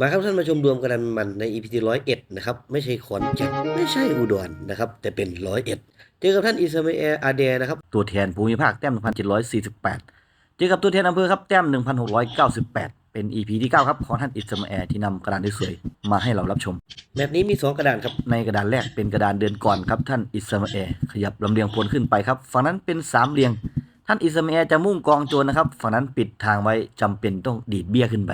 มาครับท่านมาชมรวมกระดานมันใน EP ที่ร้อยเอ็ดนะครับ ไม่ใช่ขอนแก่นไม่ใช่อุดรนะครับ แต่เป็นร้อยเอ็ดเจอกับท่านอิสมาเอลอาเดร์นะครับ ตัวแทนภูมิภาคแต้ม 1,748 เจอกับตัวแทนอำเภอครับแต้ม 1,698 เป็น EP ที่ 9 ครับ ของท่านอิสมาเอลที่นำกระดานสวยๆมาให้เรารับชมแบบนี้มี 2 กระดานครับในกระดานแรกเป็นกระดานเดือนก่อนครับท่านอิสมาเอลขยับลำเลียงพลขึ้นไปครับฝั่งนั้นเป็นสามเหลี่ยง ท่านอิสมาเอลจะมุ่งกองโจรนะครับ ฝั่งนั้นปิดทางไว้จำเป็นต้องดีดเบี้ยขึ้นไป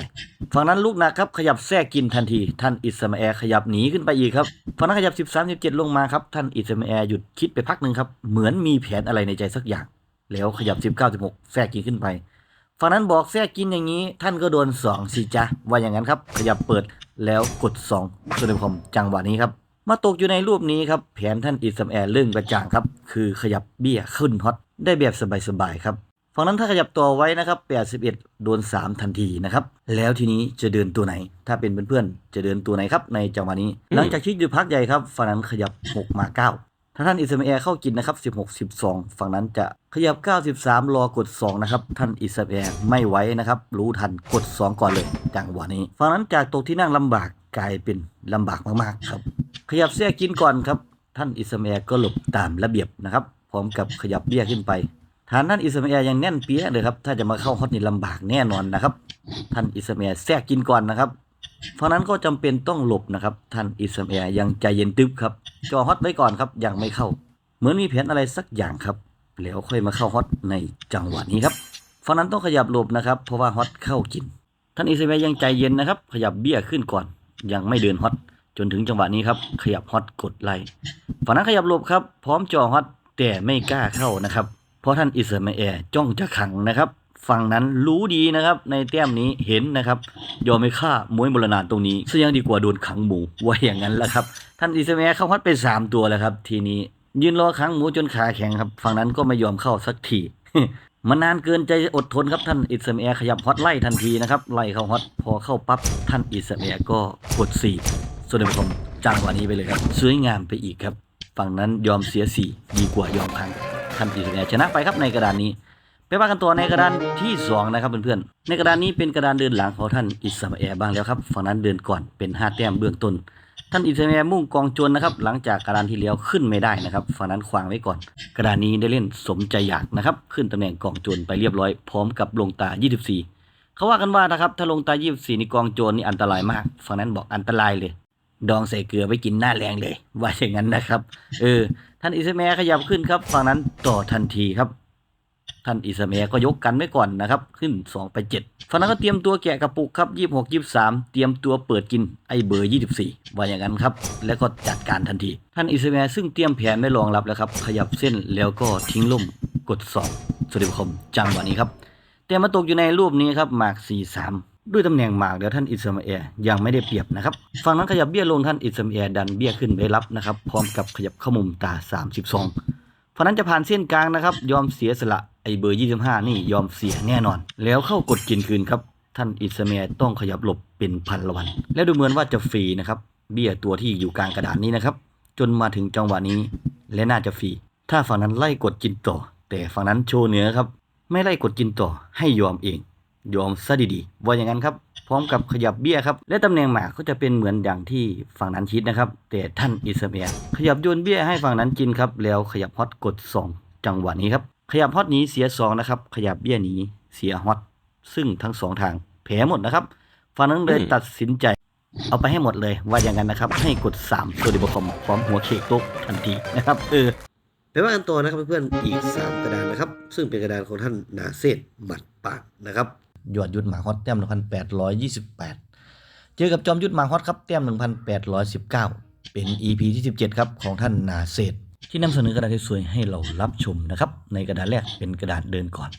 ฝั่งนั้นลูกหนักครับขยับแทรกกินทันที ท่านอิสมาเอลขยับหนีขึ้นไปอีกครับ ฝั่งนั้นขยับ 13 17 ลงมาครับ ท่านอิสมาเอลหยุดคิดไปพักหนึ่งครับ เหมือนมีแผนอะไรในใจสักอย่าง แล้วขยับ 19 16 แทรกกินขึ้นไป ฝั่งนั้นบอกแทรกกินอย่างนี้ ท่านก็โดน2สิจ๊ะว่าอย่างนั้นครับ ขยับเปิดแล้วกด2ส่วนในคอมจังหวะนี้ครับ มาตกอยู่ในรูปนี้ครับแผนท่านอิสมาเอลเรื่องกระจ่างครับ คือขยับเบี้ยขึ้นฮอตได้แบบสบายๆครับฝั่งนั้นถ้าขยับตัวไว้นะครับ 81 โดน 3 ทันทีนะครับ แล้วทีนี้จะเดินตัวไหน ถ้าเป็นเพื่อนๆจะเดินตัวไหนครับในจังหวะนี้ หลังจากคิดอยู่พักใหญ่ครับฝั่งนั้นขยับ 6 มา 9 ถ้าท่านอิสมาเอลเข้ากินนะครับ 16 12 ฝั่งนั้นจะขยับ 93 รอกด 2 นะครับ ท่านอิสมาเอลไม่ไว้นะครับ รู้ทันกด 2 ก่อนเลยจังหวะนี้ ฝั่งนั้นจากตกที่นั่งลำบากกลายเป็นลำบากมากๆครับ ขยับเสี้ยกินก่อนครับ ท่านอิสมาเอลก็หลบตามระเบียบนะครับ พร้อมกับขยับเบี้ยขึ้นไปฐานท่านอิสมาเอลยังแน่นเปี้ยเลยครับ ถ้าจะมาเข้าฮอตนี่ลำบากแน่นอนนะครับ ท่านอิสมาเอลแทรกกินก่อนนะครับ เพราะนั้นก็จำเป็นต้องหลบนะครับ ท่านอิสมาเอลยังใจเย็นตึ๊บครับจอฮอตไว้ก่อนครับยังไม่เข้า เหมือนมีแผนอะไรสักอย่างครับ แล้วค่อยมาเข้าฮอตในจังหวะนี้ครับเพราะนั้นต้องขยับหลบนะครับเพราะว่าฮอตเข้ากิน ท่านอิสมาเอลยังใจเย็นนะครับ ขยับเบี้ยขึ้นก่อน ยังไม่เดินฮอตจนถึงจังหวะนี้ครับ ขยับฮอตกดไล่ฝั่งนั้นขยับหลบครับ พร้อมจอฮอตแต่ไม่กล้าเข้านะครับ เพราะท่านอิสมาเอลจ้องจะขังนะครับ ฝั่งนั้นรู้ดีนะครับ ในแต้มนี้เห็นนะครับ ยอมไม่ฆ่ามวยมรณาตรงนี้ซึ่งยังดีกว่าโดนขังหมูว่าอย่างนั้นแหละครับ ท่านอิสมาเอลเข้าฮอตไปสามตัวแล้วครับ ทีนี้ยืนรอขังหมูจนขาแข็งครับ ฝั่งนั้นก็ไม่ยอมเข้าสักทีมันนานเกินใจอดทนครับท่านอิสเมาเขยับฮอตไล่ทันทีนะครับไล่เข้าฮอตพอเข้าปั๊บท่านอิสมาเอลก็กดสี่ส่วนในผมจังหวะนี้ไปเลยครับสวยงามไปอีกครับ ฝั่งนั้นยอมเสียสี่ดีกว่า ยอมพังท่านอิสมาเอลชนะไปครับในกระดานนี้ ไปว่ากันตัวในกระดานที่สองนะครับเพื่อนๆในกระดานนี้เป็นกระดานเดินหลังของท่านอิสมาเอลบ้างแล้วครับฝั่งนั้นเดินก่อนเป็นห้าแต้มเบื้องต้นท่านอิสมาเอลมุ่งกองจรนะครับ หลังจากกระดานที่แล้วขึ้นไม่ได้นะครับฝั่งนั้นขวางไว้ก่อน กระดานนี้ได้เล่นสมใจอยากนะครับ ขึ้นตำแหน่งกองจรไปเรียบร้อยพร้อมกับลงตา 24 เขาว่ากันว่านะครับถ้าลงตา 24นี่กองโจรนี่อันตรายมากฝั่งนั้นบอกอันตรายเลยดองใส่เกลือไปกินหน้าแรงเลย ว่าอย่างนั้นนะครับ เออ ท่านอิสมาเอลขยับขึ้นครับ ฝั่งนั้นต่อทันทีครับ ท่านอิสมาเอลก็ยกกันไว้ก่อนนะครับ ขึ้น 2 ไป7ฝั่งนั้นก็เตรียมตัวแกะกระปุกครับ26 23 เตรียมตัวเปิดกินไอเบอร์ 24ว่าอย่างนั้นครับ แล้วก็จัดการทันที ท่านอิสมาเอลซึ่งเตรียมแผนไว้รองรับแล้วครับ ขยับเส้นแล้วก็ทิ้งล่มกด2สวัสดีคมจังหวะนี้ครับแต่มาตกอยู่ในรูปนี้ครับหมาก 43ด้วยตำแหน่งหมากเดี๋ยวท่านอิสมาเอลยังไม่ได้เปรียบนะครับฝั่งนั้นขยับเบี้ยลงท่านอิสมาเอลดันเบี้ยขึ้นไปรับนะครับ พร้อมกับขยับเข้ามุมตา 32เพราะนั้นจะผ่านเส้นกลางนะครับ ยอมเสียสละ อเบอร์ 25 นี่ยอมเสียแน่นอน แล้วเข้ากดกินคืนครับ ท่านอิสมาเอลต้องขยับหลบเป็นพันละวัน และดูเหมือนว่าจะฟรีนะครับเบี้ยตัวที่อยู่กลางกระดานนี้นะครับ จนมาถึงจังหวะนี้ และน่าจะฟรีถ้าฝั่งนั้นไล่กดกินต่อ แต่ฝั่งนั้นโชว์เหนือครับ ไม่ไล่กดกินต่อให้ยอมเอง ยอมซะดีๆว่าอย่างนั้นครับ พร้อมกับขยับเบี้ยครับ และตำแหน่งหมากก็จะเป็นเหมือนอย่างที่ฝั่งนั้นคิดนะครับ แต่ท่านอิสเมาเอลขยับโยนเบี้ยให้ฝั่งนั้นกินครับ แล้วขยับฮอตกด 2 จังหวะนี้ครับ ขยับฮอตหนี้เสีย2นะครับ ขยับเบี้ยหนี้เสียฮอตซึ่งทั้งสองทางแผลหมดนะครับฝั่งนั้นเลยตัดสินใจ เอาไปให้หมดเลยว่าอย่างนั้นนะครับ ให้กด3ตัวดิบคอมพร้อมหัวเคกโต๊ะทันทีนะครับเออไปว่ากันต่อนะครับเพื่อนๆอีก 3 กระดานนะครับ ซึ่งเป็นกระดานของท่านนาเซตหมัดปากนะครับยอดยุทธหมาฮอตแต้ม1,828 เจอกับจอมยุทธหมาฮอตครับแต้ม1,819 เป็น EP ที่ 17 ครับของท่านนาเซต ที่นำเสนอกระดาษสวยให้เรารับชมนะครับ ในกระดานแรกเป็นกระดานเดินก่อน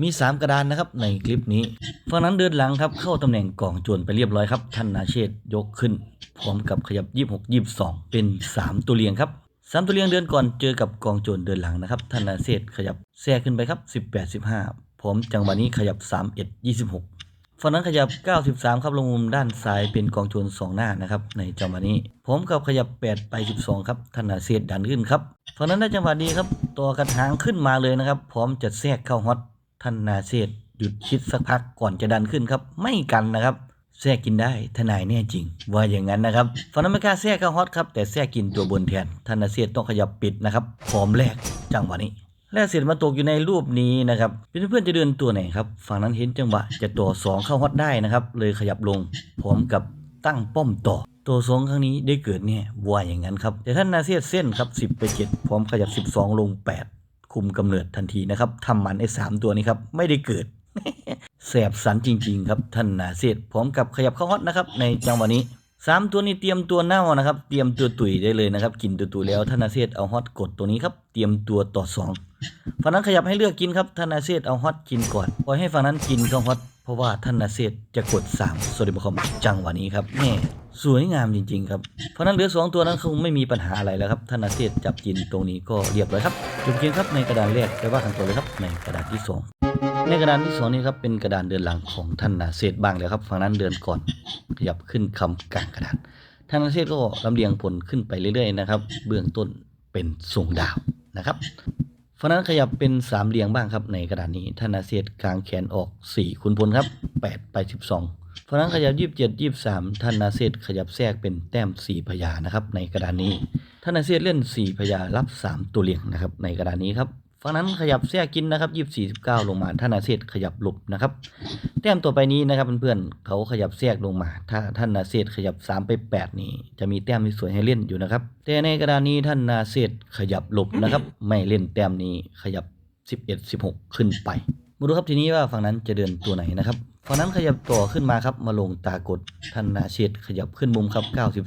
มี 3 กระดานนะครับในคลิปนี้ฝั่งนั้นเดินหลังครับเข้าตำแหน่งกองโจรไปเรียบร้อยครับท่านนาเชตยกขึ้น พร้อมกับขยับ 26 22 เป็น 3 ตัวเรียงครับสามตัวเรียงเดินก่อนเจอกับกองโจรเดินหลังนะครับท่านนาเซตขยับแทรกขึ้นไปครับ 18 15 พร้อมจังหวะนี้ขยับ 31 26 ฝั่งนั้นขยับ 93 ครับลงมุมด้านซ้ายเป็นกองโจรสองหน้านะครับในจังหวะนี้พร้อมกับขยับ 8 ไป 12 ครับท่านนาเซตดันขึ้นครับฝั่งนั้นได้จังหวะดีครับตัวกระถางขึ้นมาเลยนะครับ พร้อมจะแทรกเข้าฮอตท่านนาเซตหยุดคิดสักพักก่อนจะดันขึ้นครับ ไม่กันนะครับแทรกกินได้ทนายแน่จริง ว่าอย่างนั้นนะครับฝั่งนั้นไม่กล้าแทรกเข้าฮอตครับแต่แทรกกินตัวบนแทนท่านนาเซียดต้องขยับปิดนะครับพร้อมแรกจังหวะนี้ แรกเสร็จมาตกอยู่ในรูปนี้นะครับเพื่อนๆจะเดินตัวไหนครับฝั่งนั้นเห็นจังหวะจะตัวสองเข้าฮอตได้นะครับ เลยขยับลงพร้อมกับตั้งป้อมต่อ ตัวสองครั้งนี้ได้เกิดแน่ว่าอย่างนั้นครับ แต่ท่านนาเซียดเส้นครับ 10 ไป 7 พร้อมขยับ 12 ลง 8 คุมกำเนิดทันทีนะครับทำมันไอ้สามตัวนี้ครับ ไม่ได้เกิดแสบสันจริง ๆ ครับท่านนาเซียดพร้อมกับขยับเข้าฮอตนะครับในจังหวะนี้สามตัวนี้เตรียมตัวเน่านะครับ เตรียมตัวตุ๋ยได้เลยนะครับ กินตัวตุ๋ยแล้วท่านนาเซียดเอาฮอตกดตัวนี้ครับ เตรียมตัวต่อสอง ฝั่งนั้นขยับให้เลือกกินครับท่านาเซตเอาฮอตกินก่อนปล่อยให้ฝั่งนั้นกินก็ฮอตเพราะว่าท่านาเซตจะกด3สวัสดีคอมจังหวะนี้ครับแม่สวยงามจริง ๆ ครับ เพราะนั้นเหลือสองตัวนั้นคงไม่มีปัญหาอะไรแล้วครับท่านาเซตจับกินตรงนี้ก็เรียบร้อยครับจบเกมครับในกระดานแรกไปว่ากันต่อเลยครับในกระดานที่สองในกระดานที่สองนี้ครับเป็นกระดานเดินหลังของท่านาเซตบ้างแล้วครับฝั่งนั้นเดินก่อนขยับขึ้นคำกลางกระดานท่านนาเซตก็ลำเลียงผลขึ้นไปเรื่อยๆนะครับเบื้องต้นเป็นทรงดาวนะครับ ฟันนั้นขยับเป็นสามเหลี่ยงบ้างครับในกระดานนี้ธนาเสียดกลางแขนออกสี่คุณพลครับแปดไปสิบสองฟนั้นขยับยี่สิบเจ็ดยี่สิบสามธนาเสียดขยับแทรกเป็นแต้มสี่พยานะครับในกระดานนี้ธนาเสียดเล่นสี่พยารับสามตัวเหลี่ยงนะครับในกระดานนี้ครับ ฝั่งนั้นขยับแทรกกินนะครับ24 19ลงมาธนาเซียดขยับหลบนะครับแต้มต่อไปนี้นะครับเพื่อนๆเขาขยับแทรกลงมา ถ้าท่านนาเซตขยับ3ไป8นี่จะมีแต้มที่สวยให้เล่นอยู่นะครับแต่ในกระดานนี้ท่านนาเซตขยับหลบนะครับ ไม่เล่นแต้มนี้ขยับ11 16ขึ้นไปมาดูครับทีนี้ว่าฝั่งนั้นจะเดินตัวไหนนะครับฝั่งนั้นขยับต่อขึ้นมาครับมาลงตากดท่านนาเซตขยับขึ้นมุมครับ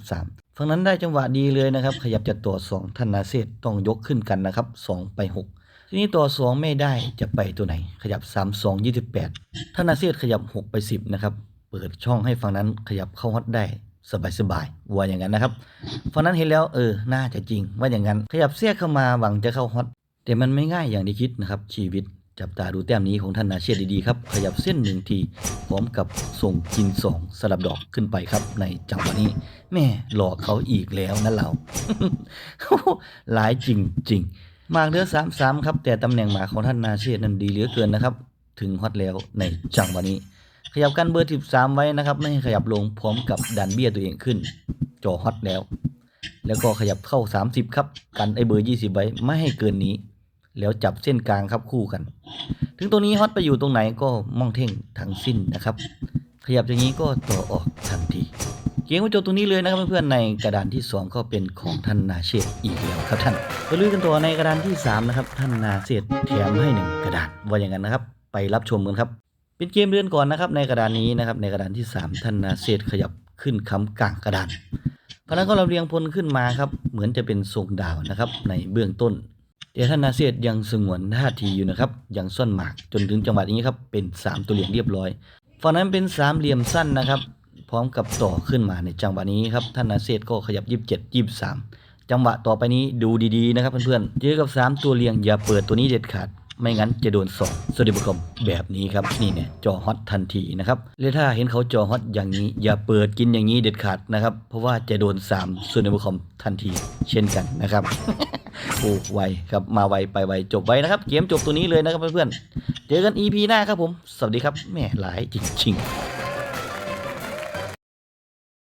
93ฝั่งนั้นได้จังหวะดีเลยนะครับ ขยับจะต่อ2ท่านนาเซตต้องยกขึ้นกันนะครับ 2 ไป 6 ทีนี้ต่อ2ไม่ได้จะไปตัวไหน ขยับ3 2 28ท่านาเซียดขยับ6ไป10นะครับ เปิดช่องให้ฝั่งนั้นขยับเข้าฮอตได้สบายๆว่าอย่างนั้นนะครับฝั่งนั้นเห็นแล้วเออ น่าจะจริง ว่าอย่างนั้น ขยับเสี้ยเข้ามาหวังจะเข้าฮอต แต่มันไม่ง่ายอย่างที่คิดนะครับชีวิตจับตาดูแต้มนี้ของท่านนาเชียดีๆครับ ขยับเส้นหนึ่งที พร้อมกับส่งกินสองสลับดอกขึ้นไปครับ ในจังหวะนี้ แม่หลอกเขาอีกแล้วนะเรา หลายจริงๆ หมากเหลือสามสามครับ แต่ตำแหน่งหมากของท่านนาเชษนั้นดีเหลือเกินนะครับ ถึงฮอตแล้วในจังหวะนี้ ขยับกันเบอร์สิบสามไว้นะครับ ไม่ให้ขยับลงพร้อมกับดันเบี้ยตัวเองขึ้น จอฮอตแล้ว แล้วก็ขยับเข้า 30 ครับ กันไอเบอร์ 20 ไว้ไม่ให้เกินนี้ แล้วจับเส้นกลางครับคู่กัน ถึงตรงนี้ฮอตไปอยู่ตรงไหนก็มองเท่งทั้งสิ้นนะครับ ขยับอย่างนี้ก็ต่อออกทันที เกมก็จบตรงนี้เลยนะครับเพื่อนๆในกระดานที่ 2 ก็เป็นของท่านนาเชษอีกแล้วครับท่านไปลุยกันต่อในกระดานที่ 3 นะครับ ท่านนาเชษแถมให้หนึ่งกระดานว่าอย่างนั้นนะครับ ไปรับชมกันครับเป็นเกมเรือนก่อนนะครับในกระดานนี้นะครับในกระดานที่ 3 ท่านนาเชษขยับขึ้นคำกลางกระดานพนักก็เราเรียงพลขึ้นมาครับเหมือนจะเป็นทรงดาวนะครับในเบื้องต้นแต่ท่านนาเซียดยังสงวนท่าทีอยู่นะครับยังซ่อนหมากจนถึงจังหวะนี้ครับเป็น 3 ตัวเหลี่ยมเรียบร้อยฝั่งนั้นเป็นสามเหลี่ยมสั้นนะครับ พร้อมกับต่อขึ้นมาในจังหวะนี้ครับท่านนาเซียก็ขยับ 27 23 จังหวะต่อไปนี้ดูดีๆนะครับเพื่อนๆเจอกับ 3 ตัวเรียงอย่าเปิดตัวนี้เด็ดขาดไม่งั้นจะโดนสองสวัสดีบุคคลแบบนี้ครับนี่เนี่ยจอฮอตทันทีนะครับและถ้าเห็นเขาจอฮอตอย่างนี้ อย่าเปิดกินอย่างนี้เด็ดขาดนะครับ เพราะว่าจะโดน3ส่วนในบุคคลทันที เช่นกันนะครับโอ้ไวครับมาไวไปไวจบไวนะครับ เกมจบตัวนี้เลยนะครับเพื่อนๆเจอกัน EP หน้าครับผม สวัสดีครับแม่หลายจริง ๆ